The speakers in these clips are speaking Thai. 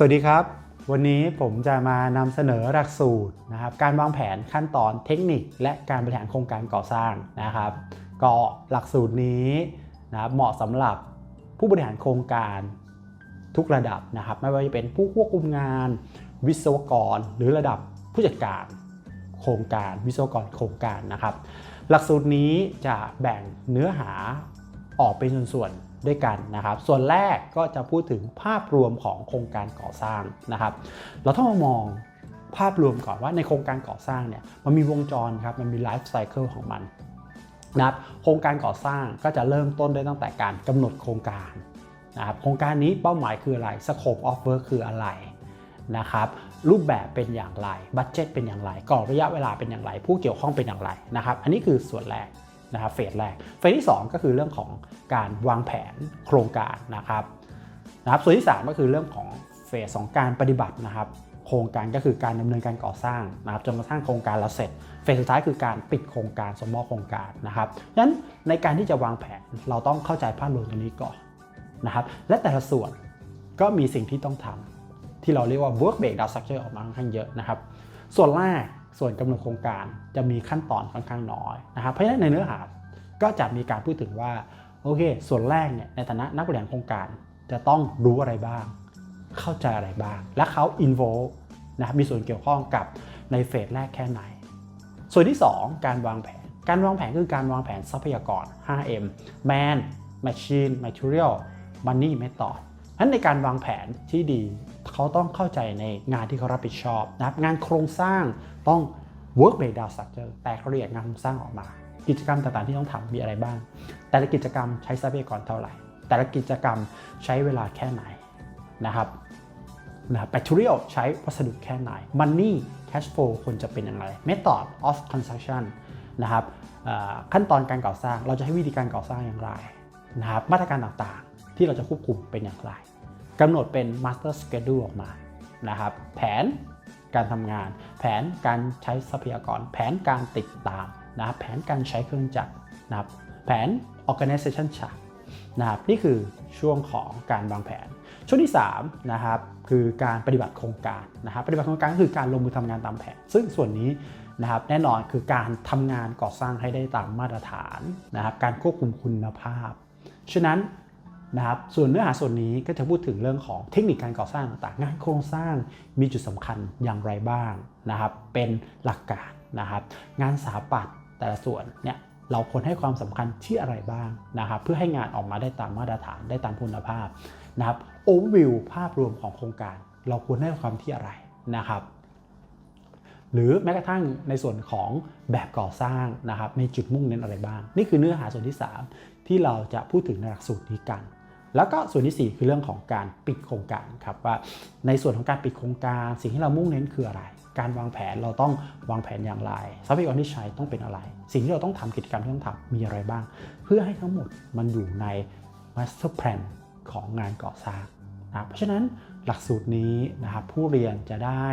สวัสดีครับ วันนี้ผมจะมานำเสนอหลักสูตรนะครับการวางแผนขั้นตอนเทคนิค และการบริหารโครงการก่อสร้างนะครับ ก็หลักสูตรนี้นะครับเหมาะสำหรับผู้บริหารโครงการทุกระดับนะครับ ไม่ว่าจะเป็นผู้ควบคุมงาน วิศวกร หรือระดับผู้จัดการโครงการ วิศวกรโครงการนะครับ หลักสูตรนี้จะแบ่งเนื้อหา ออกเป็นส่วนๆด้วยกันนะครับ ส่วนแรกก็จะพูดถึงภาพรวมของโครงการก่อสร้างนะครับ เราต้องมามองภาพรวมก่อนว่าในโครงการก่อสร้างเนี่ยมันมีวงจรครับมันมีไลฟ์ไซเคิลของมันนะครับโครงการก่อสร้างก็จะเริ่มต้นได้ตั้งแต่การกำหนดโครงการนะครับโครงการนี้เป้าหมายคืออะไร scope of work คืออะไรนะครับรูปแบบเป็นอย่างไรบัตเจ็ตเป็นอย่างไรกรอบระยะเวลาเป็นอย่างไร ผู้เกี่ยวข้องเป็นอย่างไรนะครับ อันนี้คือส่วนแรก นะครับเฟสแรก เฟสที่ 2 ก็คือเรื่องของการวางแผนโครงการนะครับนะครับส่วนที่ 3 ก็คือเรื่องของเฟสของการปฏิบัตินะครับโครงการก็คือการดำเนินการก่อสร้างนะครับจนกระทั่งโครงการเราเสร็จ เฟสสุดท้ายคือการปิดโครงการสมมอบโครงการนะครับฉะนั้นในการที่จะวางแผนเราต้องเข้าใจภาพรวมตรงนี้ก่อนนะครับและแต่ละส่วนก็มีสิ่งที่ต้องทำที่เราเรียกว่า work breakdown structure ออกมาค่อนข้างเยอะนะครับ ส่วนแรก ส่วนกำหนดโครงการจะมีขั้นตอนค่อนข้างน้อยนะครับ เพราะฉะนั้นในเนื้อหาก็จะมีการพูดถึงว่าโอเค ส่วนแรกเนี่ยในฐานะนักบริหารโครงการจะต้องรู้อะไรบ้าง เข้าใจอะไรบ้าง และเขา involve นะครับมีส่วนเกี่ยวข้องกับในเฟสแรกแค่ไหน ส่วนที่ 2 การวางแผน การวางแผนคือการวางแผนทรัพยากร 5M man machine material money method นั้นในการวางแผนที่ดี เขาต้องเข้าใจในงานที่เขารับผิดชอบนะครับงานโครงสร้างต้อง work breakdown structure แต่เขาละเอียดงานโครงสร้างออกมา กิจกรรมต่างๆที่ต้องทำมีอะไรบ้าง แต่ละกิจกรรมใช้ทรัพยากรเท่าไหร่ แต่ละกิจกรรมใช้เวลาแค่ไหนนะครับนะแบตเตอรี่ใช้วัสดุแค่ไหน Money Cash Flow ควรจะเป็นยังไง Method of Construction นะครับขั้นตอนการก่อสร้างเราจะให้วิธีการก่อสร้างอย่างไรนะครับมาตรการต่างๆ ที่เราจะควบคุมเป็นอย่างไร กำหนดเป็น Master Schedule ออกมานะครับ แผนการทำงาน แผนการใช้ทรัพยากร แผนการติดตามนะครับแผนการใช้เครื่องจักรนะครับแผน Organization chart นะครับนี่คือช่วงของการวางแผน ช่วงที่3นะครับคือการปฏิบัติโครงการนะครับปฏิบัติโครงการก็คือการลงมือทำงานตามแผน ซึ่งส่วนนี้นะครับแน่นอนคือการทำงานก่อสร้างให้ได้ตามมาตรฐานนะครับการควบคุมคุณภาพ ฉะนั้น นะครับส่วนเนื้อหาส่วนนี้ก็จะพูดถึงเรื่องของเทคนิคการก่อสร้างต่างงานโครงสร้างมีจุดสำคัญอย่างไรบ้างนะครับ เป็นหลักการนะครับ งานสถาปัตย์แต่ละส่วนเนี่ยเราควรให้ความสำคัญที่อะไรบ้างนะครับ เพื่อให้งานออกมาได้ตามมาตรฐานได้ตามคุณภาพนะครับโอเวอร์วิวภาพรวมของโครงการ เราควรให้ความที่อะไรนะครับ หรือแม้กระทั่งในส่วนของแบบก่อสร้างนะครับมีจุดมุ่งเน้นอะไรบ้าง นี่คือเนื้อหาส่วนที่ 3 ที่เราจะพูดถึงในหลักสูตรนี้กัน แล้วก็ส่วนที่ 4 คือเรื่องของการปิดโครงการครับว่าในส่วนของการปิดโครงการ สิ่งที่เรามุ่งเน้นคืออะไร การวางแผนเราต้องวางแผนอย่างไรทรัพยากรที่ใช้ต้องเป็นอะไร สิ่งที่เราต้องทำกิจกรรมที่ต้องทำมีอะไรบ้าง เพื่อให้ทั้งหมดมันอยู่ใน master plan ของงานก่อสร้างนะเพราะฉะนั้นหลักสูตรนี้นะครับผู้เรียนจะได้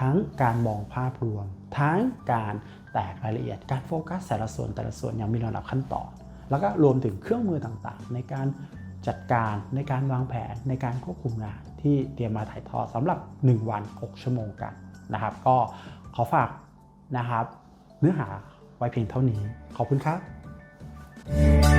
ทั้งการมองภาพรวม ทั้งการแตกรายละเอียดการโฟกัสแต่ละส่วนแต่ละส่วนอย่างมีลำดับขั้นตอน แล้วก็รวมถึงเครื่องมือต่างๆ ในการ จัดการในการวางแผนในการควบคุมงานที่เตรียมมาถ่ายทอดสำหรับ 1 วัน 6 ชั่วโมงกันนะครับ ก็ขอฝากนะครับ เนื้อหาไว้เพียงเท่านี้ ขอบคุณครับ